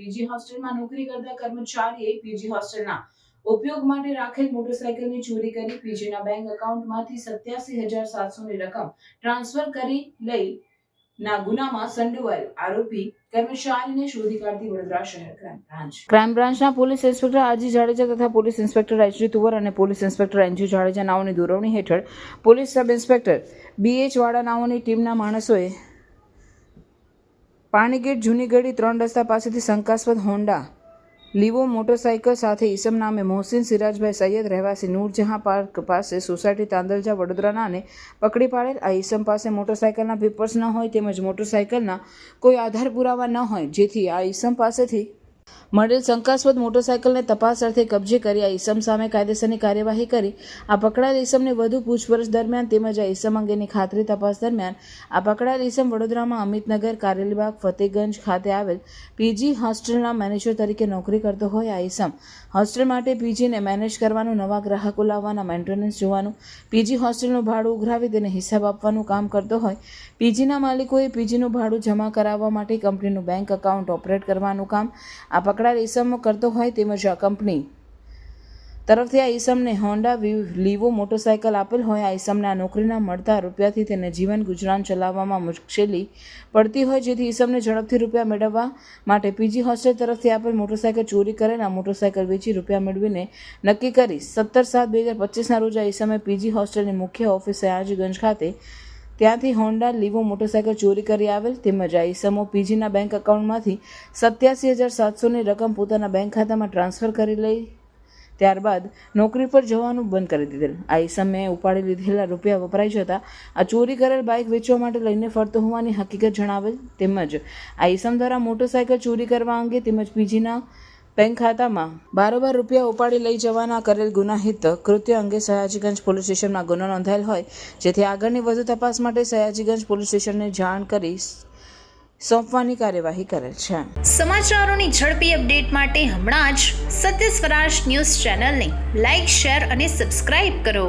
PG હોસ્ટેલમાં નોકરી કરતા કર્મચારીએ પીજી હોસ્ટેલના ઉપયોગ માટે રાખેલ મોટરસાયકલની ચોરી કરી પીજીના બેંક એકાઉન્ટમાંથી સત્યાસી હજાર સાતસોની રકમ ટ્રાન્સફર કરી લઈ ના ગુનામાં સંડોવાયેલ આરોપી કર્મચારીને શોધી કાઢતી વડોદરા શહેર ક્રાઇમ બ્રાન્ચ. ક્રાઇમ બ્રાન્ચના police inspector R G Jadeja તથા police inspector H D Tuvar અને police inspector N G Jadeja નાઓની દોરવણી હેઠળ પોલીસ સબ ઇન્સ્પેક્ટર બીએચ વાડા નાઓની ટીમના માણસોએ પાણીગેટ જૂનીગઢી ત્રણ રસ્તા પાસેથી શંકાસ્પદ હોન્ડા, લીવો મોટરસાયકલ સાથે ઈસમ નામે મોહસિન સિરાજભાઈ સૈયદ રહેવાસી નૂરજહાં પાર્ક પાસે સોસાયટી તાંદલજા વડોદરાનાને પકડી પાડેલ આ ઈસમ પાસે મોટરસાયકલના પેપર્સ ન હોય તેમજ મોટરસાયકલના કોઈ આધાર પુરાવા ન હોય જેથી આ ઈસમ પાસેથી મળેલ શંકાસ્પદ મોટરસાયકલને તપાસ અર્થે કબજે કરી આ ઈસમ સામે કાયદેસરની કાર્યવાહી કરી. આ પકડાયેલ ઈસમને વધુ પૂછપરછ દરમિયાન તેમજ આ ઈસમ અંગેની ખાતરી તપાસ દરમિયાન આ પકડાયેલ ઈસમ વડોદરામાં અમિતનગર, કારેલીબાગ, ફતેગંજ ખાતે આવેલ પીજી હોસ્ટેલના મેનેજર તરીકે નોકરી કરતો હોય આ ઈસમ. હોસ્ટેલ માટે પીજીને મેનેજ કરવાનું, નવા ગ્રાહકો લાવવાના, મેન્ટેનન્સ જોવાનું, પીજી હોસ્ટેલનું ભાડું ઉઘરાવી તેને હિસાબ આપવાનું કામ કરતો હોય. પીજીના માલિકોએ પીજીનું ભાડું જમા કરાવવા માટે કંપનીનું બેંક એકાઉન્ટ ઓપરેટ કરવાનું કામ આ પકડાયેલ ઈસમો કરતો હોય તેમજ આ કંપની તરફથી આ ઈસમને હોન્ડા લીવો મોટરસાયકલ આપેલ હોય. આ ઈસમને આ નોકરીના મળતા રૂપિયાથી તેને જીવન ગુજરાન ચલાવવામાં મુશ્કેલી પડતી હોય, જેથી ઈસમને ઝડપથી રૂપિયા મેળવવા માટે પીજી હોસ્ટેલ તરફથી આપેલ મોટરસાયકલ ચોરી કરીને આ મોટરસાયકલ વેચી રૂપિયા મેળવીને નક્કી કરી. સત્તર સાત બે હજાર પચીસના રોજ આ ઈસમે પીજી હોસ્ટેલની મુખ્ય ઓફિસ સયાજીગંજ ખાતે ત્યાંથી હોન્ડા, લીવો મોટરસાયકલ ચોરી કરી આવેલ તેમજ આ ઈસમો પીજીના બેંક એકાઉન્ટમાંથી સત્યાસી હજાર સાતસોની રકમ પોતાના બેંક ખાતામાં ટ્રાન્સફર કરી લઈ ત્યારબાદ નોકરી પર જવાનું બંધ કરી દીધેલ. આ ઈસમે ઉપાડી લીધેલા રૂપિયા વપરાઈ જતા આ ચોરી કરેલ બાઇક વેચવા માટે લઈને ફરતો હોવાની હકીકત જણાવેલ તેમજ આ ઈસમ દ્વારા મોટરસાયકલ ચોરી કરવા અંગે તેમજ પીજીના બેંક ખાતામાં બારોબાર રૂપિયા ઉપાડી લઈ જવાના કરેલ ગુનાહિત કૃત્ય અંગે સયાજીગંજ પોલીસ સ્ટેશનમાં ગુનો નોંધાયેલ હોય, જેથી આગળની વધુ તપાસ માટે સયાજીગંજ પોલીસ સ્ટેશનને જાણ કરી સોંપવાની કાર્યવાહી કરેલ છે. સમાચારોની ઝડપી અપડેટ માટે હમણાં જ સત્ય સ્વરાજ ન્યૂઝ ચેનલને લાઇક શેર અને સબસ્ક્રાઇબ કરો.